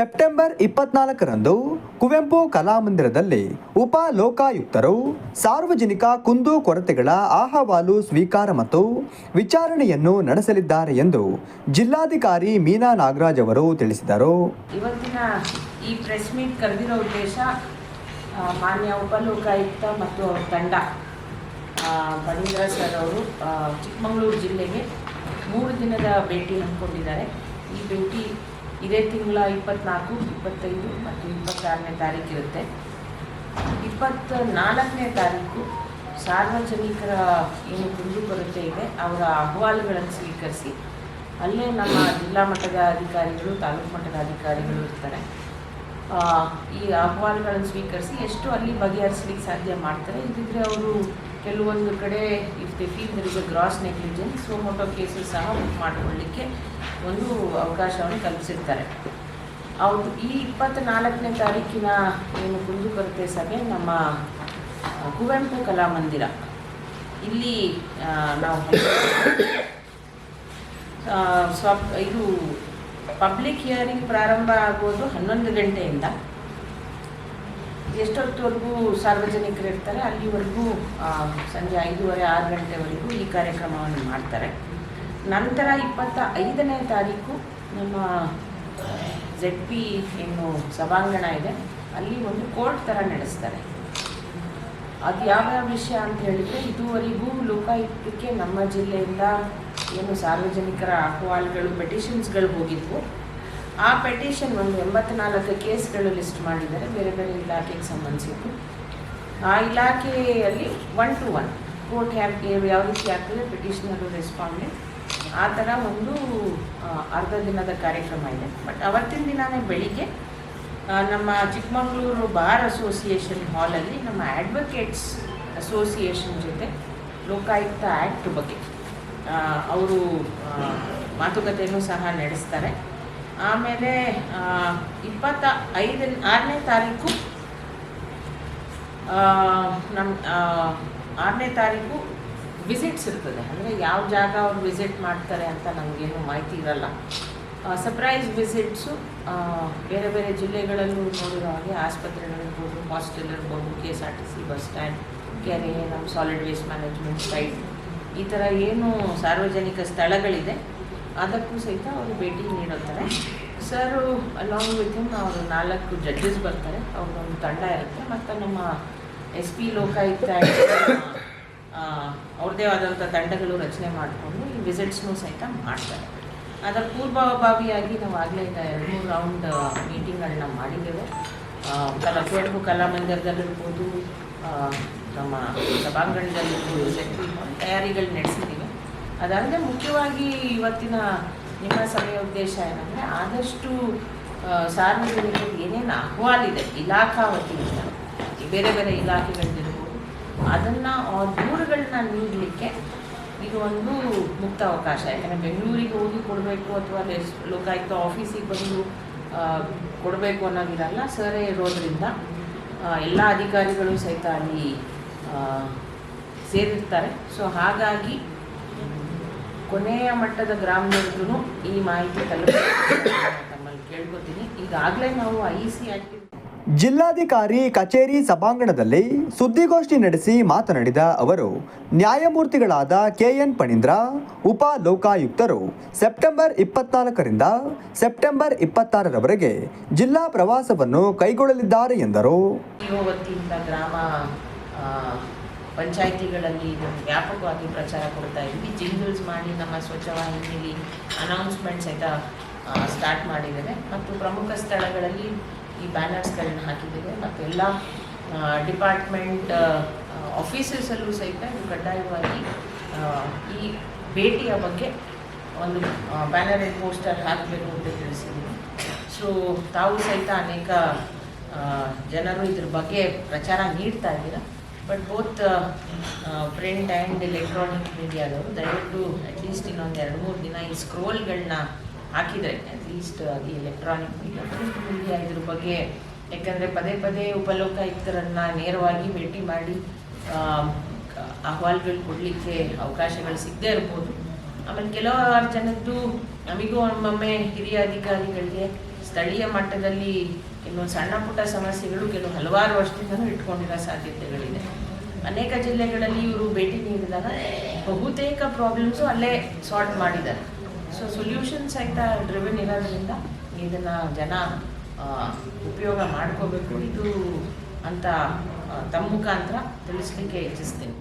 September ಇಪ್ಪತ್ನಾಲ್ಕರಂದು ಕುವೆಂಪು ಕಲಾಮಂದಿರದಲ್ಲಿ ಉಪ ಲೋಕಾಯುಕ್ತರು ಸಾರ್ವಜನಿಕ ಕುಂದು ಕೊರತೆಗಳ ಅಹವಾಲು ಸ್ವೀಕಾರ ಮತ್ತು ವಿಚಾರಣೆಯನ್ನು ನಡೆಸಲಿದ್ದಾರೆ ಎಂದು ಜಿಲ್ಲಾಧಿಕಾರಿ ಮೀನಾ ನಾಗರಾಜ್ ಅವರು ತಿಳಿಸಿದರು. ಇವತ್ತಿನ ಈ ಪ್ರೆಸ್ ಮೀಟ್ ಕರೆದಿರೋ ಉದ್ದೇಶ ಮಾನ್ಯ ಉಪಲೋಕಾಯುಕ್ತ ಮತ್ತು ಅವರ ತಂಡ ಆ, ಸರ್ ಅವರು ಚಿಕ್ಕಮಗಳೂರು ಜಿಲ್ಲೆಗೆ ಮೂರು ದಿನದ ಭೇಟಿ ಹಮ್ಮಿಕೊಂಡಿದ್ದಾರೆ. ಈ ಭೇಟಿ ಇದೇ ತಿಂಗಳ ಇಪ್ಪತ್ನಾಲ್ಕು, ಇಪ್ಪತ್ತೈದು ಮತ್ತು ಇಪ್ಪತ್ತಾರನೇ ತಾರೀಕು ಇರುತ್ತೆ. ಇಪ್ಪತ್ತ ನಾಲ್ಕನೇ ತಾರೀಕು ಸಾರ್ವಜನಿಕರ ಏನು ಕುಂದುಕೊರತೆ ಇದೆ, ಅವರ ಅಹವಾಲುಗಳನ್ನು ಸ್ವೀಕರಿಸಿ, ಅಲ್ಲೇ ನಮ್ಮ ಜಿಲ್ಲಾ ಮಟ್ಟದ ಅಧಿಕಾರಿಗಳು, ತಾಲೂಕು ಮಟ್ಟದ ಅಧಿಕಾರಿಗಳು ಇರ್ತಾರೆ. ಈ ಅಹವಾಲುಗಳನ್ನು ಸ್ವೀಕರಿಸಿ ಎಷ್ಟು ಅಲ್ಲಿ ಬಗೆಹರಿಸಲಿಕ್ಕೆ ಸಾಧ್ಯ ಮಾಡ್ತಾರೆ. ಇದ್ದಿದ್ರೆ ಅವರು ಕೆಲವೊಂದು ಕಡೆ if they feel there is a gross negligence suo motu cases ಸಹ ಮಾಡಿಕೊಳ್ಳಿಕ್ಕೆ ಒಂದು ಅವಕಾಶವನ್ನು ಕಲ್ಪಿಸಿರ್ತಾರೆ. ಹೌದು, ಈ ಇಪ್ಪತ್ತ್ನಾಲ್ಕನೇ ತಾರೀಕಿನ ಏನು ಕುಂದುಕೊರತೆ ಸಭೆ ನಮ್ಮ ಕುವೆಂಪು ಕಲಾಮಂದಿರ ಇಲ್ಲಿ ನಾವು ಸ್ವ, ಇದು ಪಬ್ಲಿಕ್ ಹಿಯರಿಂಗ್ ಪ್ರಾರಂಭ ಆಗೋದು ಹನ್ನೊಂದು ಗಂಟೆಯಿಂದ. ಎಷ್ಟೊತ್ತವರೆಗೂ ಸಾರ್ವಜನಿಕರು ಇರ್ತಾರೆ, ಅಲ್ಲಿವರೆಗೂ ಸಂಜೆ ಐದೂವರೆ, ಆರು ಗಂಟೆವರೆಗೂ ಈ ಕಾರ್ಯಕ್ರಮವನ್ನು ಮಾಡ್ತಾರೆ. ನಂತರ ಇಪ್ಪತ್ತ ಐದನೇ ತಾರೀಕು ನಮ್ಮ ಜೆಡ್ ಪಿ ಏನು ಸಭಾಂಗಣ ಇದೆ. ಅಲ್ಲಿ ಒಂದು ಕೋರ್ಟ್ ಥರ ನಡೆಸ್ತಾರೆ. ಅದು ಯಾವ್ಯಾವ ವಿಷಯ ಅಂತ ಹೇಳಿದರೆ, ಇದುವರೆಗೂ ಲೋಕಾಯುಕ್ತಕ್ಕೆ ನಮ್ಮ ಜಿಲ್ಲೆಯಿಂದ ಏನು ಸಾರ್ವಜನಿಕರ ಅಹವಾಲುಗಳು ಪೆಟಿಷನ್ಸ್ಗಳು ಹೋಗಿದ್ವು. ಆ ಪೆಟಿಷನ್ ಒಂದು ಎಂಬತ್ನಾಲ್ಕು ಕೇಸ್ಗಳು ಲಿಸ್ಟ್ ಮಾಡಿದ್ದಾರೆ. ಬೇರೆ ಬೇರೆ ಇಲಾಖೆಗೆ ಸಂಬಂಧಿಸಿದ್ದು. ಆ ಇಲಾಖೆಯಲ್ಲಿ one to one court hap ಯಾವ ರೀತಿ ಆಗ್ತದೆ ಪೆಟಿಷನರು ರೆಸ್ಪಾಂಡೆಂಟ್ ಆ ಥರ ಒಂದು ಅರ್ಧ ದಿನದ ಕಾರ್ಯಕ್ರಮ ಇದೆ. ಬಟ್ ಅವತ್ತಿನ ದಿನವೇ ಬೆಳಿಗ್ಗೆ ನಮ್ಮ ಚಿಕ್ಕಮಗಳೂರು ಬಾರ್ ಅಸೋಸಿಯೇಷನ್ ಹಾಲಲ್ಲಿ ನಮ್ಮ ಅಡ್ವೊಕೇಟ್ಸ್ ಅಸೋಸಿಯೇಷನ್ ಜೊತೆ ಲೋಕಾಯುಕ್ತ ಆ್ಯಕ್ಟ್ ಬಗ್ಗೆ ಅವರು ಮಾತುಕತೆಯನ್ನು ಸಹ ನಡೆಸ್ತಾರೆ. ಆಮೇಲೆ ಇಪ್ಪತ್ತ ಐದು ಆರನೇ ತಾರೀಕು ನಮ್ಮ ಆರನೇ ತಾರೀಕು ವಿಸಿಟ್ಸ್ ಇರ್ತದೆ. ಅಂದರೆ ಯಾವ ಜಾಗ ಅವ್ರು ವಿಸಿಟ್ ಮಾಡ್ತಾರೆ ಅಂತ ನಮಗೇನು ಮಾಹಿತಿ ಇರಲ್ಲ. ಸರ್ಪ್ರೈಸ್ ವಿಸಿಟ್ಸು ಬೇರೆ ಬೇರೆ ಜಿಲ್ಲೆಗಳಲ್ಲೂ ನೋಡಿರೋ ಹಾಗೆ ಆಸ್ಪತ್ರೆಗಳಿರ್ಬೋದು ಹಾಸ್ಟೆಲ್ ಇರ್ಬೋದು K S R T C bus stand ಕೆರೆ ನಮ್ಮ ಸಾಲಿಡ್ ವೇಸ್ಟ್ ಮ್ಯಾನೇಜ್ಮೆಂಟ್ ಸೈಟ್ ಈ ಥರ ಏನು ಸಾರ್ವಜನಿಕ ಸ್ಥಳಗಳಿದೆ, ಅದಕ್ಕೂ ಸಹಿತ ಅವರು ಭೇಟಿ ನೀಡುತ್ತಾರೆ. ಸರ್ ಅಲಾಂಗ್ ವಿತ್ ಹಿಮ್ ಅವರು ನಾಲ್ಕು ಜಡ್ಜಸ್ ಬರ್ತಾರೆ. ಅವ್ರದ್ದೊಂದು ತಂಡ ಇರುತ್ತೆ. ಮತ್ತು ನಮ್ಮ ಎಸ್ ಪಿ ಲೋಕಾಯುಕ್ತ ಅವ್ರದ್ದೇ ಆದಂಥ ತಂಡಗಳು ರಚನೆ ಮಾಡಿಕೊಂಡು ಈ ವಿಸಿಟ್ಸ್ನೂ ಸಹಿತ ಮಾಡ್ತಾರೆ. ಅದರ ಪೂರ್ವಭಾವಿಯಾಗಿ ನಾವು ಆಗಲೇ ಈಗ ಎರಡು ಮೂರು ರೌಂಡ್ ಮೀಟಿಂಗ್ಗಳನ್ನ ಮಾಡಿದ್ದೇವೆ. ಕಲಾ ಕುವೆಂಪು ಕಲಾಮಂದಿರದಲ್ಲಿರ್ಬೋದು ನಮ್ಮ ಸಭಾಂಗಣದಲ್ಲಿ ತಯಾರಿಗಳು ನಡೆಸಿದ್ದೀವಿ. ಅದಾದರೆ ಮುಖ್ಯವಾಗಿ ಇವತ್ತಿನ ನಿಮ್ಮ ಸಭೆಯ ಉದ್ದೇಶ ಏನಂದರೆ ಆದಷ್ಟು ಆ, ಸಾರ್ವಜನಿಕರಿಗೆ ಏನೇನು ಅಹವಾಲಿದೆ ಇಲಾಖಾ ವತಿಯಿಂದ ಬೇರೆ ಬೇರೆ ಇಲಾಖೆಗಳಿರ್ಬೋದು ಅದನ್ನು ದೂರುಗಳನ್ನ ನೀಡಲಿಕ್ಕೆ ಇದು ಒಂದು ಮುಕ್ತ ಅವಕಾಶ. ಯಾಕಂದರೆ ಬೆಂಗಳೂರಿಗೆ ಹೋಗಿ ಕೊಡಬೇಕು ಅಥವಾ ಲೋಕಾಯುಕ್ತ ಆಫೀಸಿಗೆ ಬಂದು ಆ, ಕೊಡಬೇಕು ಅನ್ನೋದಿರಲ್ಲ ಸರೇ ಇರೋದ್ರಿಂದ ಎಲ್ಲ ಅಧಿಕಾರಿಗಳು ಸಹಿತ ಅಲ್ಲಿ ಆ, ಸೇರಿರ್ತಾರೆ. ಸೊ ಹಾಗಾಗಿ ಕೊನೆಯ ಮಟ್ಟದ ಗ್ರಾಮದವರೆಗೂ ಈ ಮಾಹಿತಿ ತಮ್ಮಲ್ಲಿ ಕೇಳ್ಕೊತೀನಿ. ಈಗಾಗಲೇ ನಾವು ಐ ಸಿ ಆಕ್ಟಿವ್ ಜಿಲ್ಲಾಧಿಕಾರಿ ಕಚೇರಿ ಸಭಾಂಗಣದಲ್ಲಿ ಸುದ್ದಿಗೋಷ್ಠಿ ನಡೆಸಿ ಮಾತನಾಡಿದ ಅವರು ನ್ಯಾಯಮೂರ್ತಿಗಳಾದ ಕೆಎನ್ ಪಣೀಂದ್ರ ಉಪ ಲೋಕಾಯುಕ್ತರು ಸೆಪ್ಟೆಂಬರ್ ಇಪ್ಪತ್ನಾಲ್ಕರಿಂದ ಸೆಪ್ಟೆಂಬರ್ ಇಪ್ಪತ್ತಾರರವರೆಗೆ ಜಿಲ್ಲಾ ಪ್ರವಾಸವನ್ನು ಕೈಗೊಳ್ಳಲಿದ್ದಾರೆ ಎಂದರು. ಗ್ರಾಮ ಪಂಚಾಯಿತಿಗಳಲ್ಲಿ ಇದನ್ನು ವ್ಯಾಪಕವಾಗಿ ಪ್ರಚಾರ ಕೊಡ್ತಾ ಇದ್ವಿ. ಜಿಂಗಲ್ಸ್ ಮಾಡಿ ನಮ್ಮ ಸ್ವಚ್ಛ ವಾಹಿನಿಯಲ್ಲಿ ಅನೌನ್ಸ್ಮೆಂಟ್ ಸಹಿತ ಸ್ಟಾರ್ಟ್ ಮಾಡಿದ್ದೇವೆ. ಮತ್ತು ಪ್ರಮುಖ ಸ್ಥಳಗಳಲ್ಲಿ ಈ ಬ್ಯಾನರ್ಸ್ಗಳನ್ನ ಹಾಕಿದ್ದೇವೆ. ಮತ್ತು ಎಲ್ಲ ಡಿಪಾರ್ಟ್ಮೆಂಟ್ ಆಫೀಸಸಲ್ಲೂ ಸಹಿತ ಇದು ಕಡ್ಡಾಯವಾಗಿ ಈ ಭೇಟಿಯ ಬಗ್ಗೆ ಒಂದು ಬ್ಯಾನರ್ ಪೋಸ್ಟರ್ ಹಾಕಬೇಕು ಅಂತ ತಿಳಿಸಿದ್ದೀನಿ ಸೊ ತಾವು ಸಹಿತ ಅನೇಕ ಜನರು ಇದ್ರ ಬಗ್ಗೆ ಪ್ರಚಾರ ನೀಡ್ತಾ ಇದ್ದೀರಾ? But both print and electronic ಮೀಡಿಯಾದವರು ದಯವಿಟ್ಟು ಅಟ್ಲೀಸ್ಟ್ ಇನ್ನೊಂದು ಎರಡು ಮೂರು ದಿನ ಈ ಸ್ಕ್ರೋಲ್ಗಳನ್ನ ಹಾಕಿದರೆ ಅಟ್ಲೀಸ್ಟ್ ಅದು ಎಲೆಕ್ಟ್ರಾನಿಕ್ ಮೀಡಿಯಾ ಪ್ರಿಂಟ್ ಮೀಡಿಯಾ ಇದ್ರ ಬಗ್ಗೆ, ಯಾಕಂದರೆ ಪದೇ ಪದೇ ಉಪಲೋಕಾಯುಕ್ತರನ್ನು ನೇರವಾಗಿ ಭೇಟಿ ಮಾಡಿ ಅಹವಾಲುಗಳು ಕೊಡಲಿಕ್ಕೆ ಅವಕಾಶಗಳು ಸಿಗದೇ ಇರ್ಬೋದು. ಆಮೇಲೆ ಕೆಲವಾರು ಜನದ್ದು, ನಮಗೂ ಒಮ್ಮೊಮ್ಮೆ ಹಿರಿಯ ಅಧಿಕಾರಿಗಳಿಗೆ ಸ್ಥಳೀಯ ಮಟ್ಟದಲ್ಲಿ ಕೆಲವು ಸಣ್ಣ ಪುಟ್ಟ ಸಮಸ್ಯೆಗಳು ಕೆಲವು ಹಲವಾರು ವರ್ಷದಿಂದಲೂ ಇಟ್ಕೊಂಡಿರೋ ಸಾಧ್ಯತೆಗಳಿದೆ. ಅನೇಕ ಜಿಲ್ಲೆಗಳಲ್ಲಿ ಇವರು ಭೇಟಿ ನೀಡಿದಾಗ ಬಹುತೇಕ ಪ್ರಾಬ್ಲಮ್ಸು ಅಲ್ಲೇ ಸಾಲ್ವ್ ಮಾಡಿದ್ದಾರೆ. ಸೊ ಸೊಲ್ಯೂಷನ್ ಸಹಿತ ಡ್ರಿವನ್ ಇರೋದ್ರಿಂದ ಇದನ್ನು ಜನ ಉಪಯೋಗ ಮಾಡ್ಕೋಬೇಕು. ಇದು ಅಂತ ತಮ್ಮ ಮುಖಾಂತರ ತಿಳಿಸ್ಲಿಕ್ಕೆ ಇಚ್ಛಿಸ್ತೀನಿ.